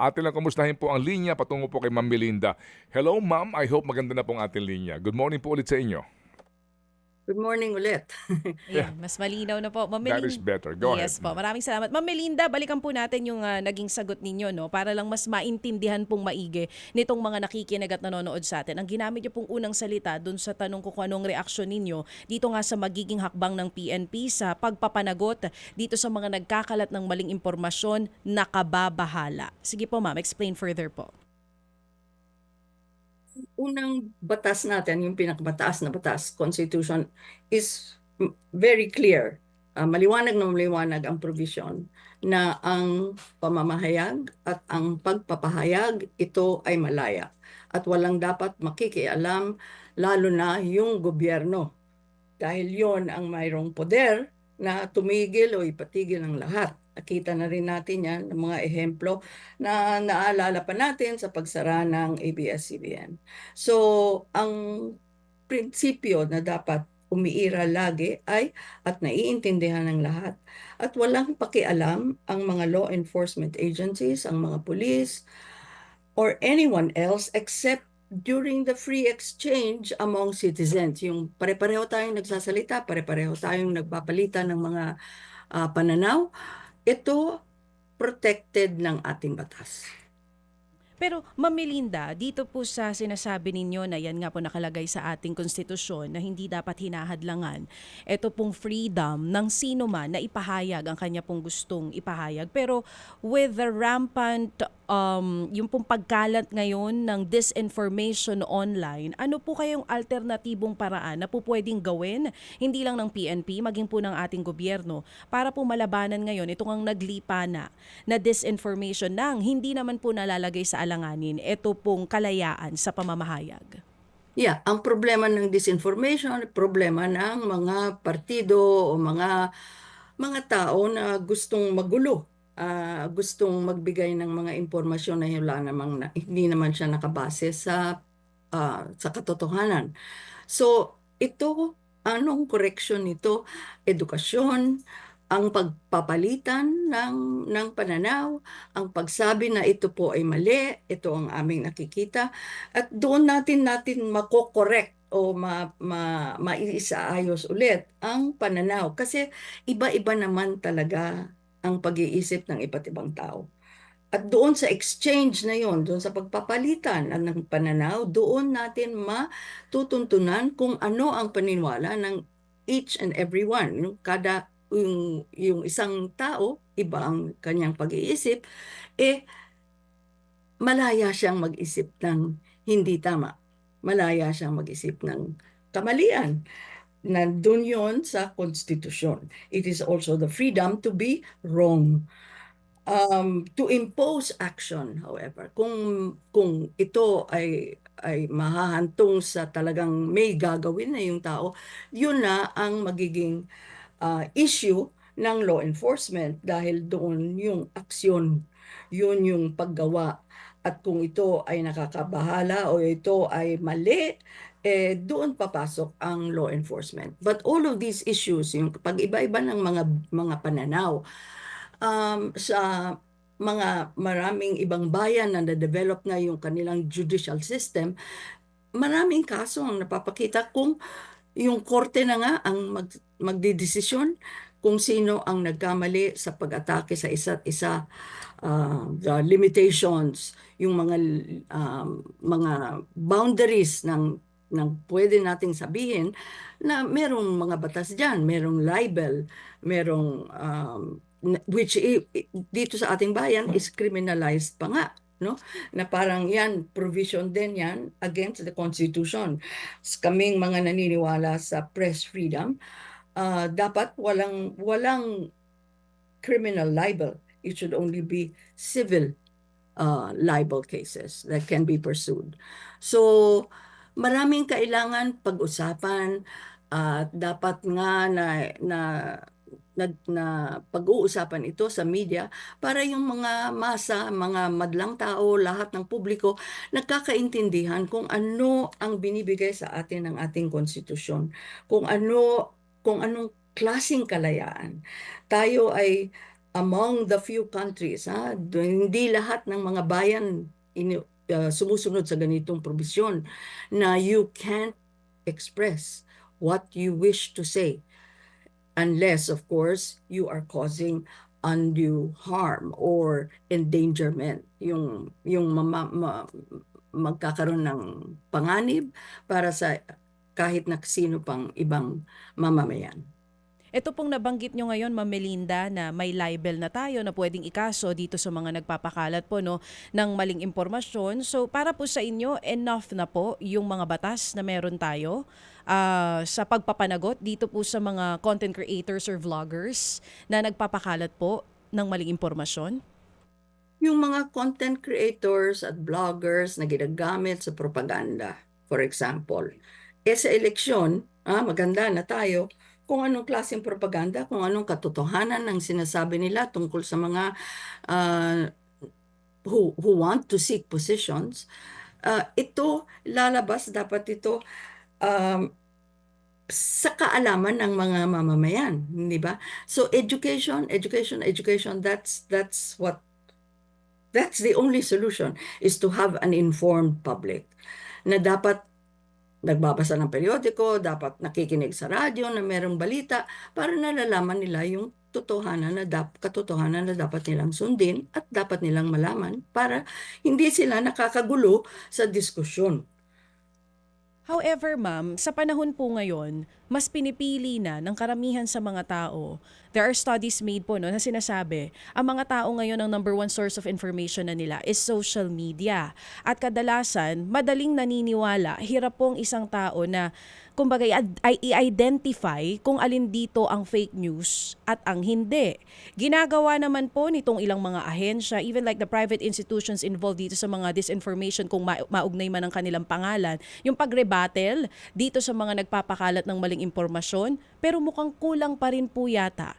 Atin lang kumustahin po ang linya patungo po kay Ma'am Melinda. Hello ma'am, I hope maganda na po ang ating linya. Good morning po ulit sa inyo. Good morning ulit. Ayan, mas malinaw na po. Ma'am That is Melinda- better. Go yes ahead. po. Maraming salamat. Ma'am Melinda, balikan po natin yung ah, naging sagot ninyo no para lang mas maintindihan pong maigi nitong mga nakikinig at nanonood sa atin. Ang ginamit niyo pong unang salita dun sa tanong ko kung anong reaksyon ninyo dito nga sa magiging hakbang ng PNP sa pagpapanagot dito sa mga nagkakalat ng maling impormasyon nakababahala. Sige po ma'am, explain further po. Unang batas natin, yung pinakamataas na batas, Constitution, is very clear. Ah, maliwanag na maliwanag ang provision na ang pamamahayag at ang pagpapahayag ito ay malaya at walang dapat makikialam lalo na yung gobyerno dahil yon ang mayroong poder na tumigil o ipatigil ang lahat. Nakita na rin natin yan ng mga ehemplo na naalala pa natin sa pagsara ng ABS-CBN. So, ang prinsipyo na dapat umiira lagi ay at naiintindihan ng lahat at walang pakialam ang mga law enforcement agencies, ang mga police, or anyone else except during the free exchange among citizens. Yung pare-pareho tayong nagsasalita, pare-pareho tayong nagpapalitan ng mga ah, pananaw. Ito protected ng ating batas. Pero Ma'am Melinda, dito po sa sinasabi ninyo na yan nga po nakalagay sa ating konstitusyon na hindi dapat hinahadlangan, ito pong freedom ng sino man na ipahayag ang kanya pong gustong ipahayag. Pero with the rampant, um, yung pong pagkalat ngayon ng disinformation online, ano po kayong alternatibong paraan na po pwedeng gawin, hindi lang ng PNP, maging po ng ating gobyerno, para po malabanan ngayon itong ang naglipa na, na disinformation nang hindi naman po nalalagay sa alanganin ito pong kalayaan sa pamamahayag. Yeah, ang problema ng disinformation, problema ng mga partido o mga mga tao na gustong magulo, ah, gustong magbigay ng mga impormasyon na wala namang na, hindi naman siya nakabase sa ah, sa katotohanan. So, ito anong correction nito? Edukasyon, ang pagpapalitan ng ng pananaw, ang pagsabi na ito po ay mali, ito ang aming nakikita at doon natin natin mako-correct o ma, ma, maisaayos ulit ang pananaw kasi iba-iba naman talaga ang pag-iisip ng iba't ibang tao. At doon sa exchange na yon, doon sa pagpapalitan ng pananaw, doon natin matutuntunan kung ano ang paniniwala ng each and every one. Kada yung, yung isang tao, iba ang kanyang pag-iisip, eh malaya siyang mag-isip ng hindi tama. Malaya siyang mag-isip ng kamalian. Nandun yon sa konstitusyon. It is also the freedom to be wrong. Um, to impose action, however, kung kung ito ay ay mahahantong sa talagang may gagawin na yung tao, yun na ang magiging uh, issue ng law enforcement dahil doon yung aksyon, yun yung paggawa. At kung ito ay nakakabahala o ito ay mali, eh, doon papasok ang law enforcement. But all of these issues, yung pag-iba-iba ng mga mga pananaw, um, sa mga maraming ibang bayan na na-develop na yung kanilang judicial system, maraming kaso ang napapakita kung yung korte na nga ang mag, magdidesisyon kung sino ang nagkamali sa pag-atake sa isa't isa, uh, the limitations, yung mga um, mga boundaries ng ng pwede nating sabihin na merong mga batas diyan, merong libel, merong um, which dito sa ating bayan is criminalized pa nga no? Na parang yan provision din yan against the constitution. Kaming mga naniniwala sa press freedom ah, dapat walang walang criminal libel. It should only be civil uh, libel cases that can be pursued. So maraming kailangan pag-usapan at dapat nga na na na, na pag-uusapan ito sa media para yung mga masa, mga madlang tao, lahat ng publiko nagkakaintindihan kung ano ang binibigay sa atin ng ating konstitusyon, kung ano kung anong klasing kalayaan. Tayo ay among the few countries, ha, hindi lahat ng mga bayan uh, sumusunod sa ganitong probisyon na you can't express what you wish to say unless, of course, you are causing undue harm or endangerment. Yung, yung mama, ma, magkakaroon ng panganib para sa kahit na sino pang ibang mamamayan. Ito pong nabanggit nyo ngayon, Ma'am Melinda, na may libel na tayo na pwedeng ikaso dito sa mga nagpapakalat po no, ng maling impormasyon. So para po sa inyo, enough na po yung mga batas na meron tayo ah, sa pagpapanagot dito po sa mga content creators or vloggers na nagpapakalat po ng maling impormasyon? Yung mga content creators at bloggers na ginagamit sa propaganda, for example. Eh sa eleksyon, ah, maganda na tayo kung anong klaseng propaganda, kung anong katotohanan ng sinasabi nila tungkol sa mga ah, who, who want to seek positions. Ah, ito, lalabas, dapat ito um, sa kaalaman ng mga mamamayan, di ba? So education, education, education, that's that's what That's the only solution is to have an informed public na dapat nagbabasa ng periodiko, dapat nakikinig sa radyo na merong balita para nalalaman nila yung totohanan na dap katotohanan na dapat nilang sundin at dapat nilang malaman para hindi sila nakakagulo sa diskusyon. However, ma'am, sa panahon po ngayon, mas pinipili na ng karamihan sa mga tao. There are studies made po no, na sinasabi, ang mga tao ngayon ang number one source of information na nila is social media. At kadalasan, madaling naniniwala, hirap pong isang tao na kumbaga i-identify kung alin dito ang fake news at ang hindi. Ginagawa naman po nitong ilang mga ahensya, even like the private institutions involved dito sa mga disinformation kung ma- maugnay man ang kanilang pangalan, yung pagrebattle dito sa mga nagpapakalat ng maling impormasyon, pero mukhang kulang pa rin po yata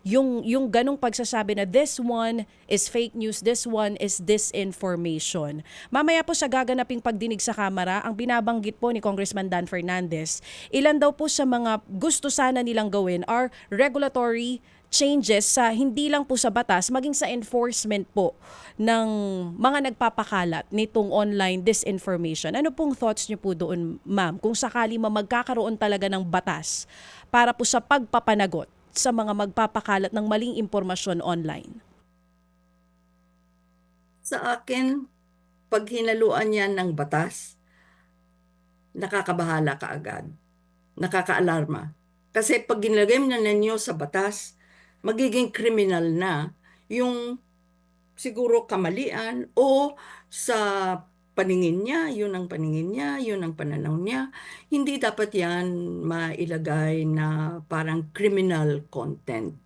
yung yung ganong pagsasabi na this one is fake news, this one is disinformation. Mamaya po sa gaganaping pagdinig sa Kamara, ang binabanggit po ni Congressman Dan Fernandez, ilan daw po sa mga gusto sana nilang gawin are regulatory changes sa hindi lang po sa batas, maging sa enforcement po ng mga nagpapakalat nitong online disinformation. Ano pong thoughts niyo po doon, ma'am, kung sakali ma magkakaroon talaga ng batas para po sa pagpapanagot sa mga magpapakalat ng maling impormasyon online? Sa akin, pag hinaluan yan ng batas, nakakabahala ka agad. Nakakaalarma. Kasi pag ginagay na ninyo sa batas, magiging criminal na yung siguro kamalian o sa paningin niya, yun ang paningin niya, yun ang pananaw niya. Hindi dapat yan mailagay na parang criminal content.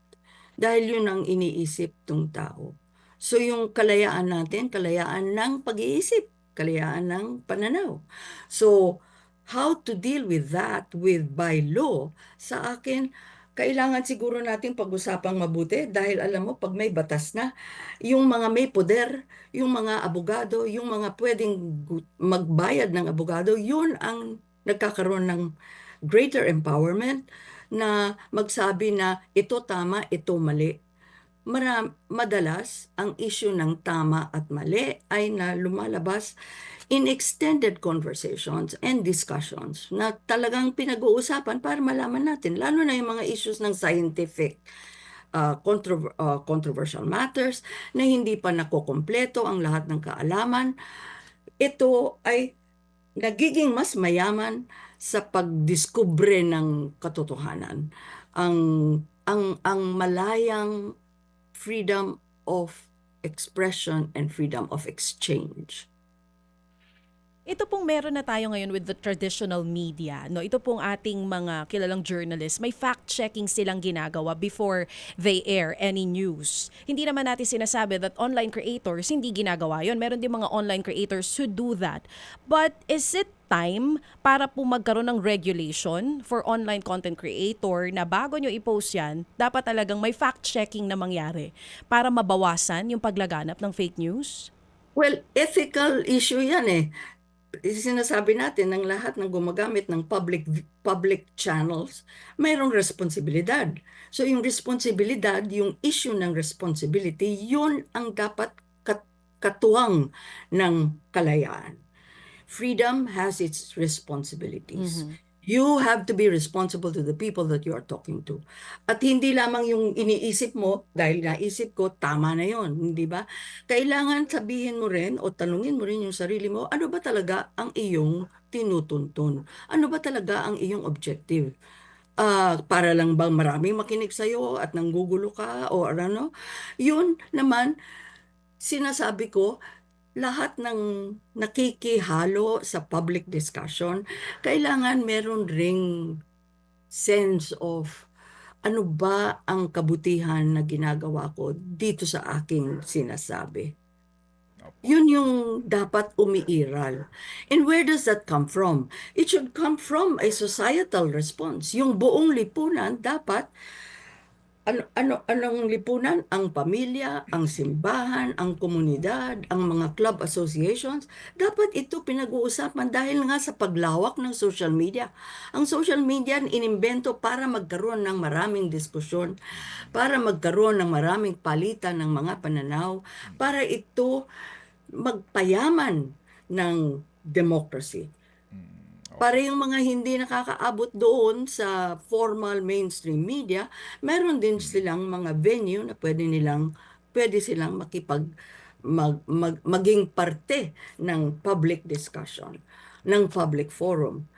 Dahil yun ang iniisip ng tao. So yung kalayaan natin, kalayaan ng pag-iisip, kalayaan ng pananaw. So how to deal with that with by law, sa akin, kailangan siguro natin pag-usapang mabuti dahil alam mo, pag may batas na, yung mga may poder, yung mga abogado, yung mga pwedeng magbayad ng abogado, yun ang nagkakaroon ng greater empowerment na magsabi na ito tama, ito mali. Maram, madalas, ang issue ng tama at mali ay na lumalabas in extended conversations and discussions na talagang pinag-uusapan para malaman natin, lalo na yung mga issues ng scientific uh, controver- uh, controversial matters na hindi pa nakokompleto ang lahat ng kaalaman. Ito ay nagiging mas mayaman sa pagdiskubre ng katotohanan. Ang ang ang malayang freedom of expression and freedom of exchange. Ito pong meron na tayo ngayon with the traditional media. No, ito pong ating mga kilalang journalists. May fact-checking silang ginagawa before they air any news. Hindi naman natin sinasabi that online creators hindi ginagawa 'yon. Meron din mga online creators who do that. But is it time para po magkaroon ng regulation for online content creator na bago nyo i-post yan, dapat talagang may fact-checking na mangyari para mabawasan yung paglaganap ng fake news? Well, ethical issue yan eh. Sinasabi natin ng lahat ng gumagamit ng public public channels, mayroong responsibilidad. So yung responsibilidad, yung issue ng responsibility, yun ang dapat kat- katuwang ng kalayaan. Freedom has its responsibilities. You have to be responsible to the people that you are talking to. At hindi lamang yung iniisip mo, dahil naisip ko, tama na yon, hindi ba? Kailangan sabihin mo rin o tanungin mo rin yung sarili mo, ano ba talaga ang iyong tinutuntun? Ano ba talaga ang iyong objective? Ah, para lang bang maraming makinig sa'yo at nanggugulo ka o ano? Yun naman, sinasabi ko, lahat ng nakikihalo sa public discussion, kailangan meron ring sense of ano ba ang kabutihan na ginagawa ko dito sa aking sinasabi. Yun yung dapat umiiral. And where does that come from? It should come from a societal response. Yung buong lipunan dapat ano ano anong lipunan ang pamilya, ang simbahan, ang komunidad, ang mga club associations dapat ito pinag-uusapan dahil nga sa paglawak ng social media. Ang social media inimbento para magkaroon ng maraming diskusyon, para magkaroon ng maraming palitan ng mga pananaw, para ito magpayaman ng democracy. Para yung mga hindi nakakaabot doon sa formal mainstream media, meron din silang mga venue na pwede nilang pwede silang makipag mag, mag- maging parte ng public discussion, ng public forum.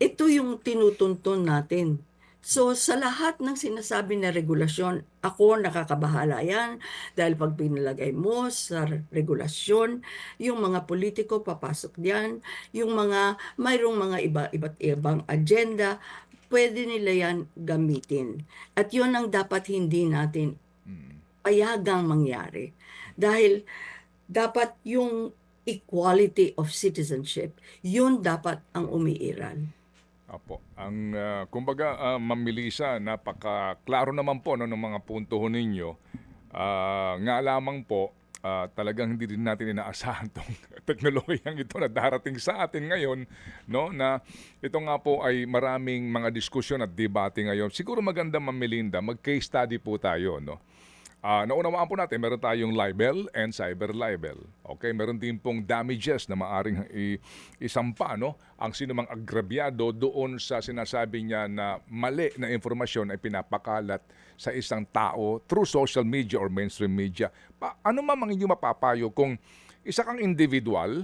Ito yung tinutuntun natin. So sa lahat ng sinasabi na regulasyon, ako nakakabahala yan dahil pag pinalagay mo sa regulasyon, yung mga politiko papasok diyan, yung mga mayroong mga iba iba't ibang agenda, pwede nila yan gamitin. At yun ang dapat hindi natin payagang mangyari. Dahil dapat yung equality of citizenship, yun dapat ang umiiral. Apo. Ang ah, kumbaga uh, mamilisa, napaka-klaro naman po no, ng mga punto ninyo. Ah, nga lamang po, ah, talagang hindi din natin inaasahan tong teknolohiyang ito na darating sa atin ngayon, no, na ito nga po ay maraming mga diskusyon at debate ngayon. Siguro maganda Ma'am Melinda, mag-case study po tayo, no. Ah, naunawaan po natin, meron tayong libel and cyber libel. Okay, meron din pong damages na maaring i- isampa no ang sinumang agrabyado doon sa sinasabi niya na mali na informasyon ay pinapakalat sa isang tao through social media or mainstream media. Pa- ano man ang inyong mapapayo kung isa kang individual,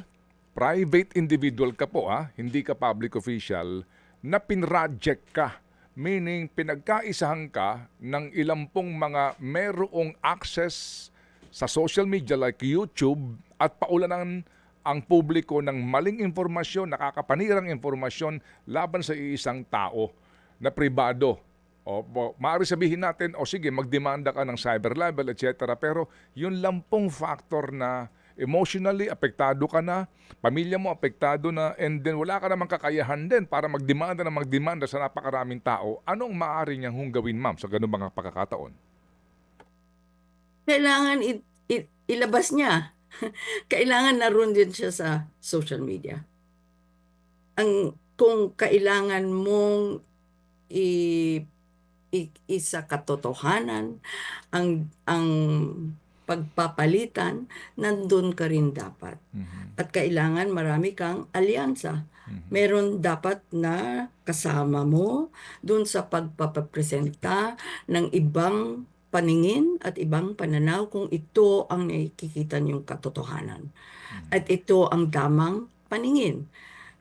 private individual ka po ha, hindi ka public official, na pinroject ka meaning pinagkaisahan ka ng ilang pong mga merong access sa social media like YouTube at paulanan ang publiko ng maling impormasyon, nakakapanirang impormasyon laban sa iisang tao na pribado. O, maaari sabihin natin, o sige, magdemanda ka ng cyber libel, etc. Pero yun lang pong factor na emotionally apektado ka na, pamilya mo apektado na, and then wala ka namang kakayahan din para magdemanda na magdemanda sa napakaraming tao. Anong maaari niyang hong gawin, ma'am, sa ganung mga pagkakataon? Kailangan i- i- ilabas niya. kailangan naroon din siya sa social media. Ang kung kailangan mong i, i- isa katotohanan ang ang pagpapalitan nandun ka rin dapat. Mhm. At kailangan marami kang alyansa. Mhm. Meron dapat na kasama mo dun sa pagpapapresenta ng ibang paningin at ibang pananaw kung ito ang nakikita niyong katotohanan. At ito ang tamang paningin.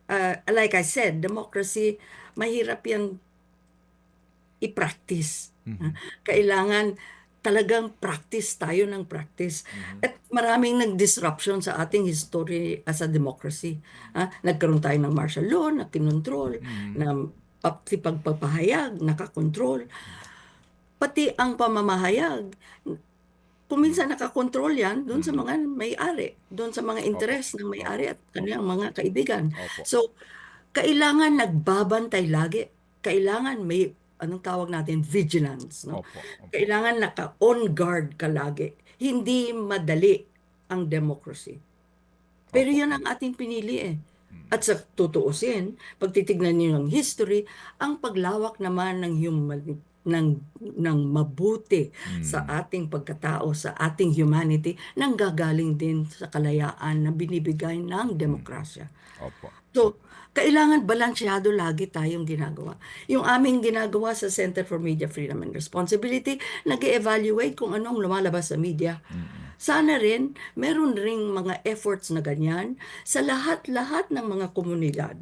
Uh, like I said, democracy, mahirap yan i-practice. Mhm. Kailangan talagang practice tayo ng practice. At maraming nag-disruption sa ating history as a democracy. Ah, nagkaroon tayo ng martial law na kinontrol, na pati pagpapahayag, nakakontrol. Pati ang pamamahayag, kung minsan nakakontrol yan doon sa mga may-ari, doon sa mga interes ng may-ari at kanilang mga kaibigan. Opo. So, kailangan nagbabantay lagi. Kailangan may, anong tawag natin, vigilance. No? Opo. Opo. Kailangan naka-on guard ka lagi. Hindi madali ang democracy. Pero Opo. yan ang ating pinili eh. At sa tutuusin, pag titignan niyo yung history, ang paglawak naman ng human ng ng mabuti sa ating pagkatao, sa ating humanity, nanggagaling din sa kalayaan na binibigay ng demokrasya. Opo. So, kailangan balansyado lagi tayong ginagawa. Yung aming ginagawa sa Center for Media Freedom and Responsibility, nag evaluate kung anong lumalabas sa media. Sana rin, meron ring mga efforts na ganyan sa lahat-lahat ng mga komunidad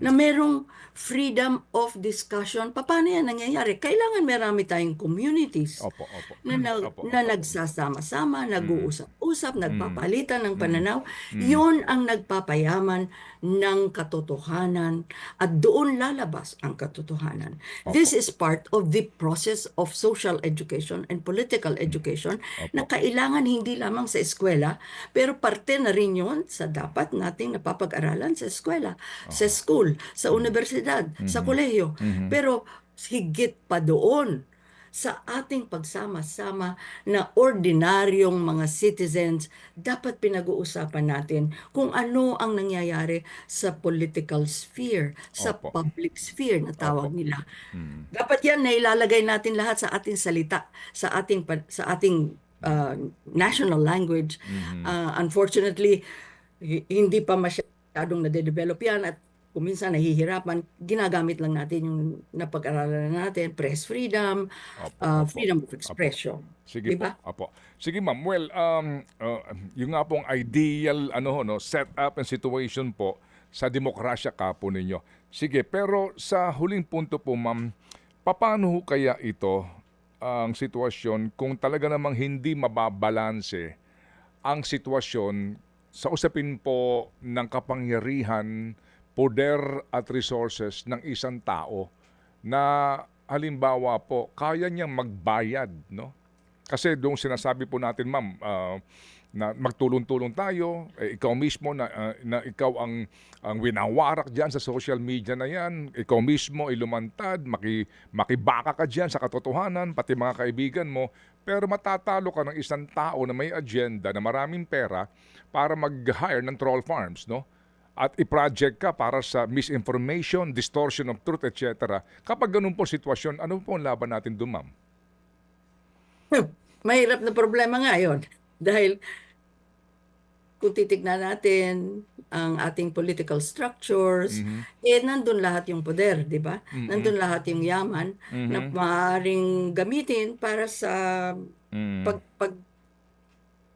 na merong freedom of discussion. Paano yan nangyayari? Kailangan marami tayong communities Opo, opo. na, Opo, na opo. nagsasama-sama, nag-uusap-usap, nagpapalitan ng pananaw, yun ang nagpapayaman ng katotohanan at doon lalabas ang katotohanan. This is part of the process of social education and political education na kailangan hindi lamang sa eskwela, pero parte na rin yun sa dapat nating napapag-aralan sa eskwela, sa school, sa universidad, sa kolehiyo. Pero higit pa doon sa ating pagsama-sama na ordinaryong mga citizens, dapat pinag-uusapan natin kung ano ang nangyayari sa political sphere, sa Opo. public sphere na tawag nila. Dapat yan na ilalagay natin lahat sa ating salita, sa ating sa ating uh, national language. Uh, unfortunately, hi- hindi pa masyadong nade-develop yan at kuminsan nahihirapan, ginagamit lang natin yung napag-aralan natin, press freedom, Opo, uh, opo, freedom of expression. Sige Diba? po. Apo. Sige ma'am. Well, um, uh, yung nga pong ideal ano no, set up and situation po sa demokrasya ka po ninyo. Sige, pero sa huling punto po ma'am, paano ho kaya ito ang sitwasyon kung talaga namang hindi mababalanse ang sitwasyon sa usapin po ng kapangyarihan, poder at resources ng isang tao na halimbawa po kaya niyang magbayad, no? Kasi doon sinasabi po natin, ma'am, ah, na magtulong-tulong tayo, eh, ikaw mismo na, ah, na ikaw ang ang winawarak diyan sa social media na 'yan, ikaw mismo ay lumantad, maki, makibaka ka diyan sa katotohanan, pati mga kaibigan mo, pero matatalo ka ng isang tao na may agenda na maraming pera para mag-hire ng troll farms, no? At i-project ka para sa misinformation, distortion of truth, etc. Kapag ganun po sitwasyon, ano po ang laban natin doon, ma'am? Mahirap na problema nga yun. Dahil kung titignan natin ang ating political structures, eh nandun lahat yung poder, di ba? Nandun lahat yung yaman na maaaring gamitin para sa Mm. pag pag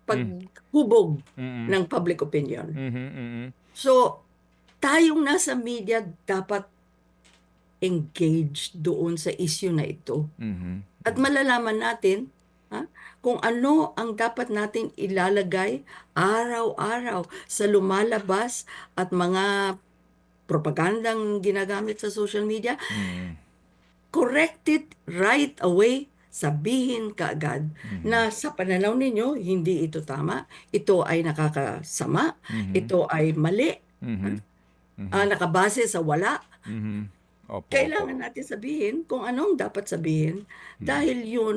paghubog Mm. ng public opinion. Mhm, mhm. So, tayong nasa media dapat engaged doon sa issue na ito. Mhm. At malalaman natin ha, kung ano ang dapat natin ilalagay araw-araw sa lumalabas at mga propagandang ginagamit sa social media. Mm. Correct it right away. Sabihin kaagad na sa pananaw ninyo, hindi ito tama. Ito ay nakakasama. Ito ay mali. Mhm. ah, nakabase sa wala. Mhm. Opo, Kailangan opo. natin sabihin kung anong dapat sabihin dahil yun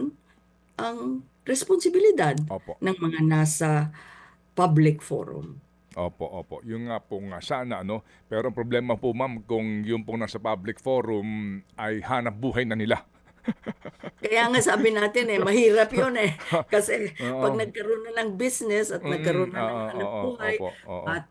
ang responsibilidad Opo. ng mga nasa public forum. Opo, opo. Yung nga po nga sana, ano. Pero ang problema po, ma'am, kung yung pong nasa public forum ay hanap buhay na nila. Kaya nga sabi natin eh, mahirap yun eh. Kasi pag nagkaroon na ng business at nagkaroon na ng oo, hanap oo, buhay opo, oo. at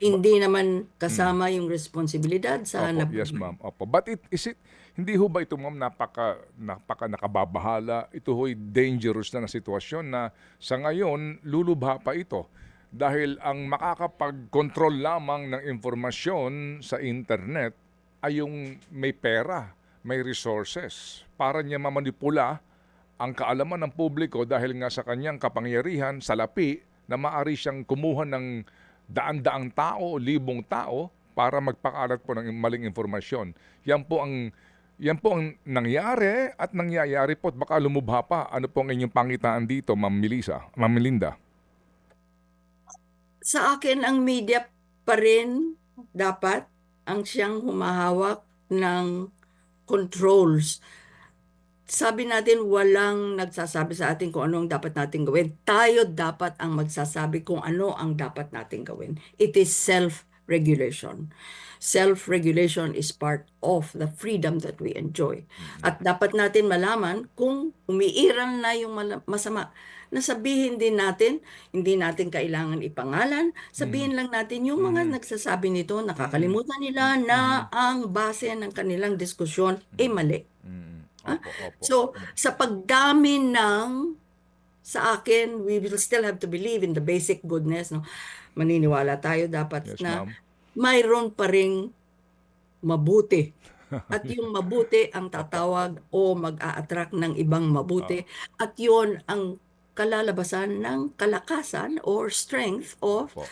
hindi naman kasama yung responsibilidad sa Opo, hanap yes, buhay. ma'am. Opo. But it, is it, hindi ho ba ito, ma'am, napaka, napaka nakababahala? Ito ho'y dangerous na na sitwasyon na sa ngayon, lulubha pa ito. Dahil ang makakapag-control lamang ng informasyon sa internet ay yung may pera, may resources para niya mamanipula ang kaalaman ng publiko dahil nga sa kanyang kapangyarihan, salapi, na maari siyang kumuha ng daan-daang tao, libong tao para magpakalat po ng maling informasyon. Yan po ang yan po ang nangyari at nangyayari po at baka lumubha pa. Ano po ang inyong pangitaan dito, Ma'am Melissa, Ma'am Melinda? Sa akin, ang media pa rin dapat ang siyang humahawak ng controls. Sabi natin, walang nagsasabi sa atin kung ano ang dapat natin gawin. Tayo dapat ang magsasabi kung ano ang dapat natin gawin. It is self self-regulation. Self-regulation is part of the freedom that we enjoy. At dapat natin malaman kung umiiral na yung mala- masama. Nasabihin din natin, hindi natin kailangan ipangalan, sabihin lang natin yung mga nagsasabi nito, nakakalimutan nila na ang base ng kanilang diskusyon ay mali. Mm. Ah, Opo, opo. So, sa pagdami ng sa akin, we will still have to believe in the basic goodness, no? Maniniwala tayo dapat Yes, na mayroon pa ring mabuti. At yung mabuti ang tatawag o mag-a-attract ng ibang mabuti. At yon ang kalalabasan ng kalakasan or strength of Opo.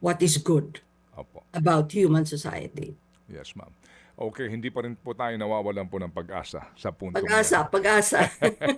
what is good Opo. about human society. Yes, ma'am. Okay, hindi pa rin po tayo nawawalan po ng pag-asa sa punto Pag-asa, pag-asa.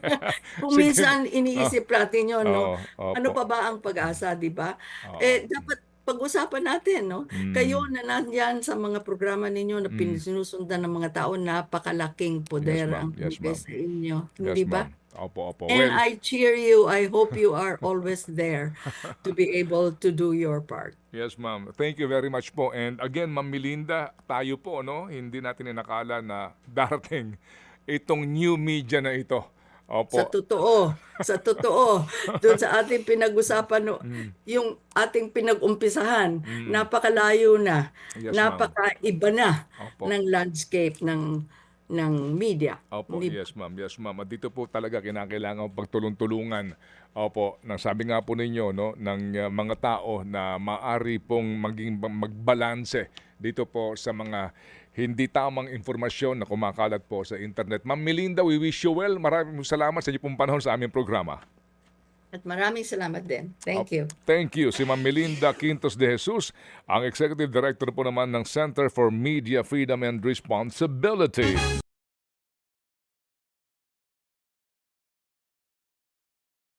Kung Sige. minsan iniisip natin yun, no? Opo. Ano pa ba ang pag-asa, di ba? Oo. Eh, dapat pag-usapan natin, no? Mm. Kayo na nandyan sa mga programa ninyo na sinusundan ng mga tao, napakalaking poder ma'am. ang Yes, sa inyo. Yes, Hindi ba? Opo, opo. And Well, I cheer you. I hope you are always there to be able to do your part. yes, ma'am. Thank you very much po. And again, Ma'am Melinda, tayo po, no? Hindi natin inakala na darating itong new media na ito. Opo. Sa totoo, sa totoo, doon sa ating pinag-usapan, no, Mm. yung ating pinag-umpisahan, napakalayo na, Yes, napakaiba na Opo. ng landscape ng ng media. Opo, Hindi yes ma'am, yes ma'am. At dito po talaga kinakailangan pagtulong-tulungan. Opo, nang sabi nga po ninyo, no, ng uh, mga tao na maari pong maging magbalanse dito po sa mga hindi tamang informasyon na kumakalat po sa internet. Ma'am Melinda, we wish you well. Maraming salamat sa inyo pong panahon sa aming programa. At maraming salamat din. Thank you. Thank you. Si Ma'am Melinda Quintos de Jesus, ang Executive Director po naman ng Center for Media Freedom and Responsibility.